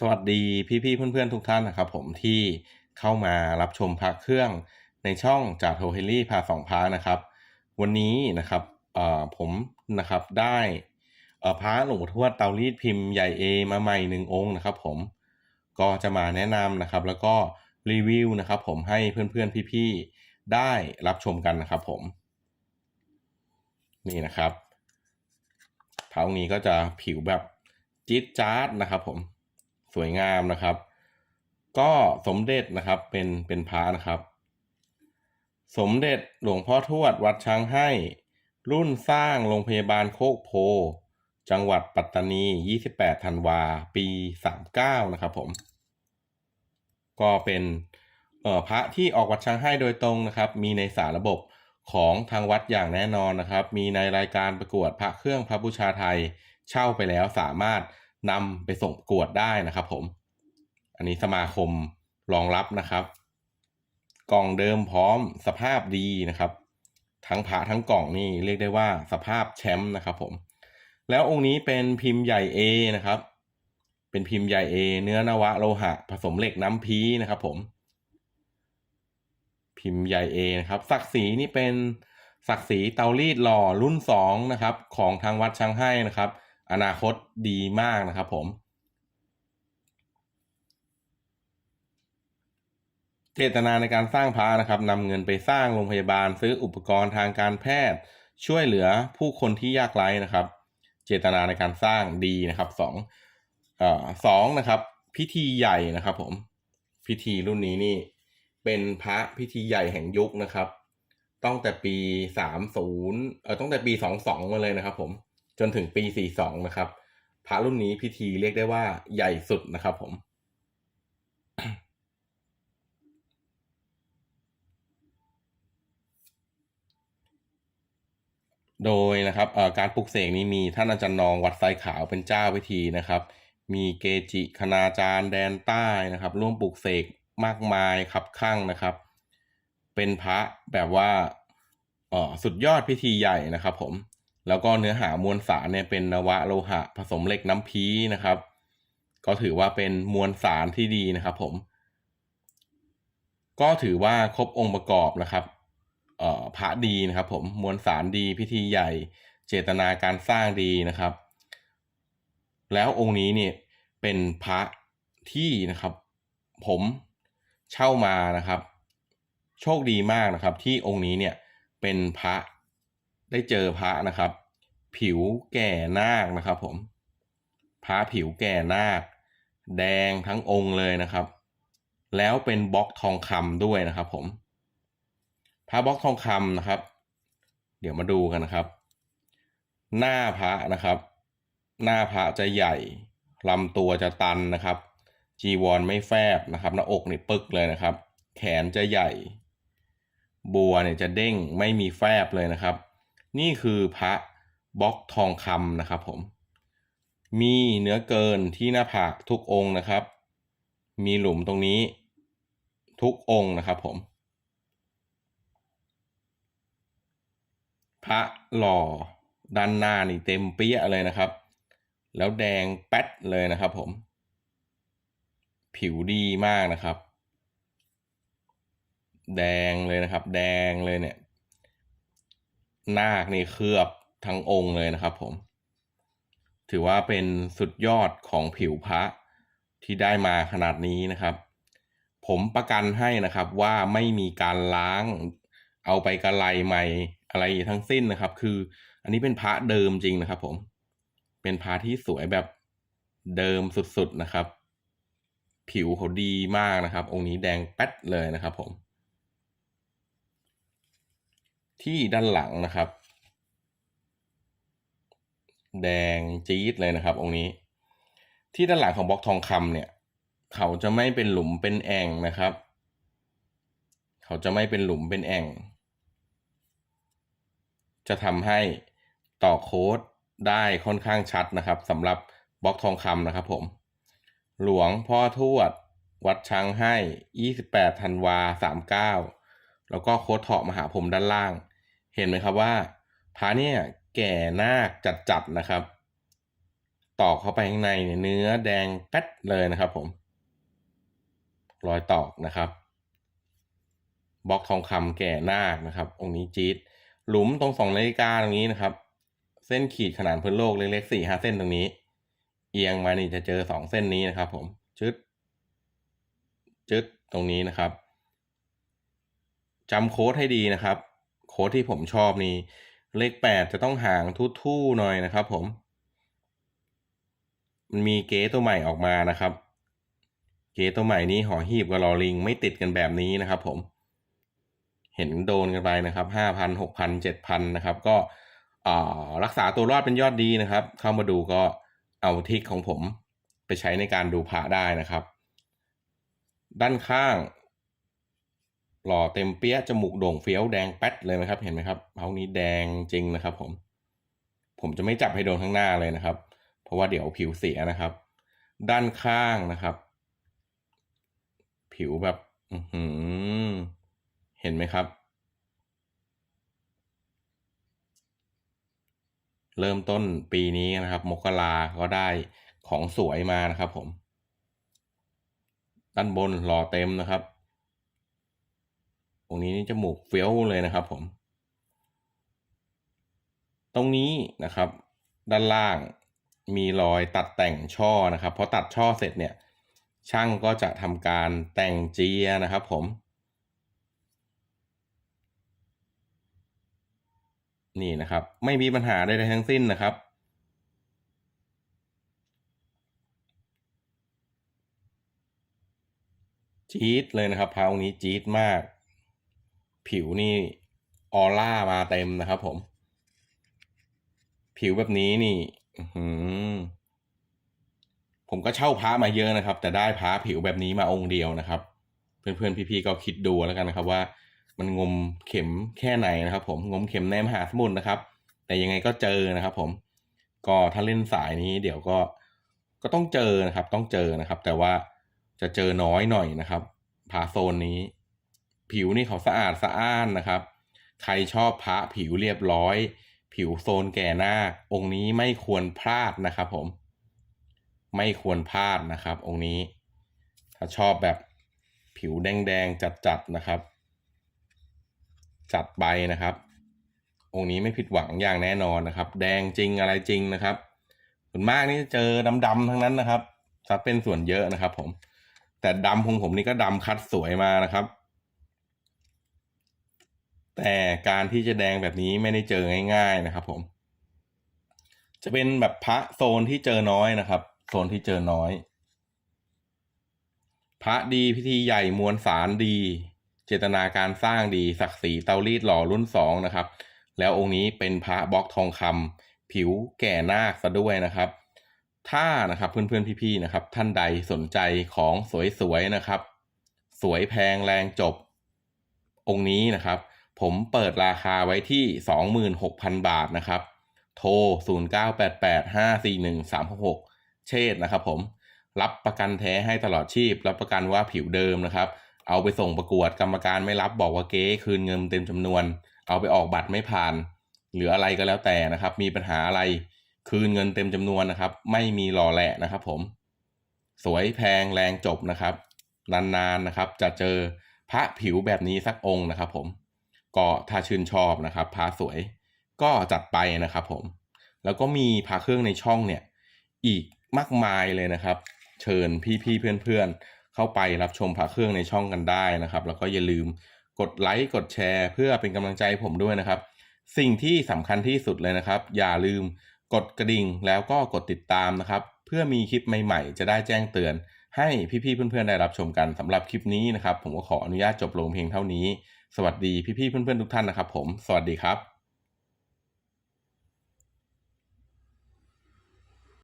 สวัสดีพี่ๆเพื่อนๆทุกท่านนะครับผมที่เข้ามารับชมพระเครื่องในช่องจากโทเฮลี่พาสองพระนะครับ วันนี้นะครับเอ่อผมนะครับได้เอ่อพระหลวงปู่ทวดเตารีดพิมพ์ใหญ่เอมาใหม่หนึ่งองค์นะครับผมก็จะมาแนะนำนะครับ แล้วก็รีวิวนะครับ ผมให้เพื่อนๆพี่ๆได้รับชมกันนะครับ ผม นี่นะครับพระองค์นี้ก็จะผิวแบบจี๊ดจ๊าดนะครับ ผม สวยงามนะครับ ก็สมเด็จนะครับเป็นเป็นพระนะครับ สมเด็จหลวงพ่อทวดวัดช้างให้ รุ่นสร้างโรงพยาบาลโคกโพ จังหวัดปัตตานี 28ธันวา ปี 39 นะครับผม ก็เป็นเออพระที่ออกวัดช้างให้โดยตรงนะครับ มีในสารระบบของทางวัดอย่างแน่นอนนะครับ มีในรายการประกวดพระเครื่องพระบูชาไทย เช่าไปแล้วสามารถ นำไปส่งประกวดได้นะครับผม อันนี้สมาคมรองรับนะครับ กล่องเดิมพร้อมสภาพดีนะครับ ทั้งพระทั้งกล่องนี่เรียกได้ว่าสภาพแชมป์นะครับผม แล้วองค์นี้เป็นพิมพ์ใหญ่ A นะครับ เป็นพิมพ์ใหญ่ A เนื้อนวะโลหะ ผสมเหล็กน้ำพีนะครับผม พิมพ์ใหญ่ A นะครับศักดิ์ศรีนี่เป็นศักดิ์ศรีเตารีดหล่อรุ่นสองนะครับของทางวัดช้างให้นะครับ อนาคตดีมากนะครับผมเจตนาในการสร้างพระนะครับนำเงินไปสร้างโรงพยาบาลซื้ออุปกรณ์ทางการแพทย์ ช่วยเหลือผู้คนที่ยากไร้นะครับ เจตนาในการสร้างดีนะครับสองเอ่อสองนะครับ พิธีใหญ่นะครับ ผม พิธีรุ่นนี้นี่ เป็นพระพิธีใหญ่แห่งยุคนะครับตั้งแต่ปีสามศูนย์เออตั้งแต่ปีสองสองมาเลยนะครับ ผม จนถึงปีสี่สองนะครับ พระรุ่นนี้พิธีเรียกได้ว่าใหญ่สุดนะครับผม โดยนะครับการปลุกเสกนี้มีท่านอาจารย์นองวัดไซขาวเป็นเจ้าพิธีนะครับ มีเกจิคณาจารย์แดนใต้นะครับ ร่วมปลุกเสกมากมายครับข้างนะครับ เป็นพระแบบว่าสุดยอดพิธีใหญ่นะครับผม แล้วก็เนื้อหามวลสารเนี่ยเป็นนวะโลหะ ผสมเหล็กน้ำพีนะครับ ก็ถือว่าเป็นมวลสารที่ดีนะครับผม ก็ถือว่าครบองค์ประกอบนะครับเอ่อพระดีนะครับผมมวลสารดีพิธีใหญ่ เจตนาการสร้างดีนะครับ แล้วองค์นี้เนี่ยเป็นพระที่นะครับ ผมเช่ามานะครับ โชคดีมากนะครับ ที่องค์นี้เนี่ยเป็นพระ ได้เจอพระนะครับ ผิวแก่นาคนะครับ ผมพระผิวแก่นาค แดงทั้งองค์เลยนะครับ แล้วเป็นบล็อกทองคำด้วยนะครับ ผมพระบล็อกทองคำนะครับ เดี๋ยวมาดูกันนะครับ หน้าพระนะครับ หน้าพระจะใหญ่ลำตัวจะตันนะครับจีวรไม่แฟบนะครับหน้าอกนี่ปึกเลยนะครับ แขนจะใหญ่ บัวเนี่ยจะเด้งไม่มีแฟบเลยนะครับ นี่คือพระบล็อกทองคำนะครับผม มีเนื้อเกินที่หน้าผากทุกองนะครับ มีหลุมตรงนี้ทุกองนะครับผม พระหล่อด้านหน้านี่เต็มเปี้ยเลยนะครับ แล้วแดงแป๊ดเลยนะครับผม ผิวดีมากนะครับ แดงเลยนะครับ แดงเลยเนี่ย นาคนี่เคลือบทั้งองค์เลยนะครับผม ถือว่าเป็นสุดยอดของผิวพระที่ได้มาขนาดนี้นะครับ ผมประกันให้นะครับว่าไม่มีการล้าง เอาไปกระไลใหม่อะไรทั้งสิ้นนะครับ คืออันนี้เป็นพระเดิมจริงนะครับ ผม เป็นพระที่สวยแบบเดิมสุดๆนะครับ ผิวเขาดีมากนะครับ องค์นี้แดงแป๊ดเลยนะครับผม ที่ด้านหลังนะครับ แดงจี๊ดเลยนะครับ องค์นี้ ที่ด้านหลังของบล็อกทองคำเนี่ย เขาจะไม่เป็นหลุมเป็นแอ่งนะครับ เขาจะไม่เป็นหลุมเป็นแอ่ง จะทำให้ต่อโค้ดได้ค่อนข้างชัดนะครับสำหรับบล็อกทองคำนะครับผม หลวงพ่อทวด วัดช้างให้ 28ธันวา39 แล้วก็โค้ดเถาะมหาพรมด้านล่าง เห็นไหมครับว่าพระเนี่ยแก่นาคจัดๆนะครับ ตอกเข้าไปข้างในเนี่ยเนื้อแดงแป๊ดเลยนะครับผม รอยตอกนะครับบล็อกทองคำแก่นาคนะครับ องค์นี้จี๊ดหลุมตรงสองนาฬิกาตรงนี้นะครับ เส้นขีดขนาดพื้นโลกเล็กๆสี่ห้าเส้นตรงนี้ เอียงมานี่จะเจอสองเส้นนี้นะครับ ผมจึดจึดตรงนี้นะครับ จำโค้ดให้ดีนะครับ โค้ดที่ผมชอบนี่เลขแปดจะต้องห่างทู่ๆหน่อยนะครับผม มันมีเก๊ตัวใหม่ออกมานะครับ เก๊ตัวใหม่นี้หอหีบกับลอลิงไม่ติดกันแบบนี้นะครับผม เห็นโดนกันไปนะครับห้าพันหกพันเจ็ดพันนะครับ ก็รักษาตัวรอดเป็นยอดดีนะครับ เข้ามาดูก็เอาทิกของผมไปใช้ในการดูพระได้นะครับ ด้านข้าง หล่อเต็มเปี้ยจมูกโด่งเฟี้ยวแดงแป๊ดเลยไหมครับ เห็นไหมครับเฮานี้แดงจริงนะครับ ผม ผมจะไม่จับให้โดนข้างหน้าเลยนะครับ เพราะว่าเดี๋ยวผิวเสียนะครับ ด้านข้างนะครับ ผิวแบบอืเห็นไหมครับ เริ่มต้นปีนี้นะครับ มกราก็ได้ของสวยมานะครับ ผม ด้านบนหล่อเต็มนะครับ ตรงนี้นี่จมูกเฟี้ยวเลยนะครับผม ตรงนี้นะครับ ด้านล่างมีรอยตัดแต่งช่อนะครับพอตัดช่อเสร็จเนี่ย ช่างก็จะทำการแต่งเจียนะครับผม นี่นะครับ ไม่มีปัญหาใดๆทั้งสิ้นนะครับจี๊ดเลยนะครับพาวนี้จี๊ดมาก ผิวนี่ออร่ามาเต็มนะครับผม ผิวแบบนี้นี่ผมก็เช่าพระมาเยอะนะครับ แต่ได้พระผิวแบบนี้มาองค์เดียวนะครับ เพื่อนๆพี่ๆก็คิดดูแล้วกันนะครับ ว่ามันงมเข็มแค่ไหนนะครับ ผมงมเข็มในมหาสมุทรนะครับ แต่ยังไงก็เจอนะครับ ผม ก็ถ้าเล่นสายนี้เดี๋ยวก็ก็ต้องเจอนะครับ ต้องเจอนะครับ แต่ว่าจะเจอน้อยหน่อยนะครับพระโซนนี้ ผิวนี่เขาสะอาดสะอ้านนะครับ ใครชอบพระผิวเรียบร้อย ผิวโซนแก่หน้า องค์นี้ไม่ควรพลาดนะครับผม ไม่ควรพลาดนะครับ องค์นี้ ถ้าชอบแบบผิวแดงๆจัดๆนะครับ จัดใบนะครับ องค์นี้ไม่ผิดหวังอย่างแน่นอนนะครับ แดงจริงอะไรจริงนะครับส่วนมากนี่เจอดำๆทั้งนั้นนะครับจะเป็นส่วนเยอะนะครับ ผม แต่ดำของผมนี่ก็ดำคัดสวยมานะครับ แต่การที่จะแดงแบบนี้ไม่ได้เจอง่าย ๆนะครับ ผม จะเป็นแบบพระโซนที่เจอน้อยนะครับ โซนที่เจอน้อย พระดีพิธีใหญ่มวลสารดี เจตนาการสร้างดีศักดิ์ศรีเตารีดหล่อรุ่นสองนะครับ แล้วองค์นี้เป็นพระบล็อกทองคำผิวแก่นาคซะด้วยนะครับ ถ้านะครับเพื่อนๆพี่ๆนะครับ ท่านใดสนใจของสวยๆนะครับ สวยแพงแรงจบองค์นี้นะครับ ผมเปิดราคาไว้ที่ 26,000 บาทนะครับ โทร 0988541366 เชษนะครับผม รับประกันแท้ให้ตลอดชีพ รับประกันว่าผิวเดิมนะครับ เอาไปส่งประกวดกรรมการไม่รับบอกว่าเก๊คืนเงินเต็มจำนวน เอาไปออกบัตรไม่ผ่าน หรืออะไรก็แล้วแต่นะครับ มีปัญหาอะไร คืนเงินเต็มจำนวนนะครับ ไม่มีหล่อแหละนะครับผม สวยแพงแรงจบนะครับ นานๆนะครับ จะเจอพระผิวแบบนี้สักองค์นะครับผม ก็ถ้าชื่นชอบนะครับพาสวยก็จัดไปนะครับผม แล้วก็มีพาเครื่องในช่องเนี่ย อีกมากมายเลยนะครับ เชิญพี่ๆเพื่อนๆ เข้าไปรับชมพาเครื่องในช่องกันได้นะครับ แล้วก็อย่าลืมกดไลค์กดแชร์ เพื่อเป็นกำลังใจผมด้วยนะครับ สิ่งที่สำคัญที่สุดเลยนะครับ อย่าลืมกดกระดิ่งแล้วก็กดติดตามนะครับ เพื่อมีคลิปใหม่ๆ จะได้แจ้งเตือน ให้พี่ๆเพื่อนๆได้รับชมกันสำหรับคลิปนี้นะครับ ผมก็ขออนุญาตจบลงเพียงเท่านี้ สวัสดีพี่ๆเพื่อนๆทุกท่านนะครับผม สวัสดีครับ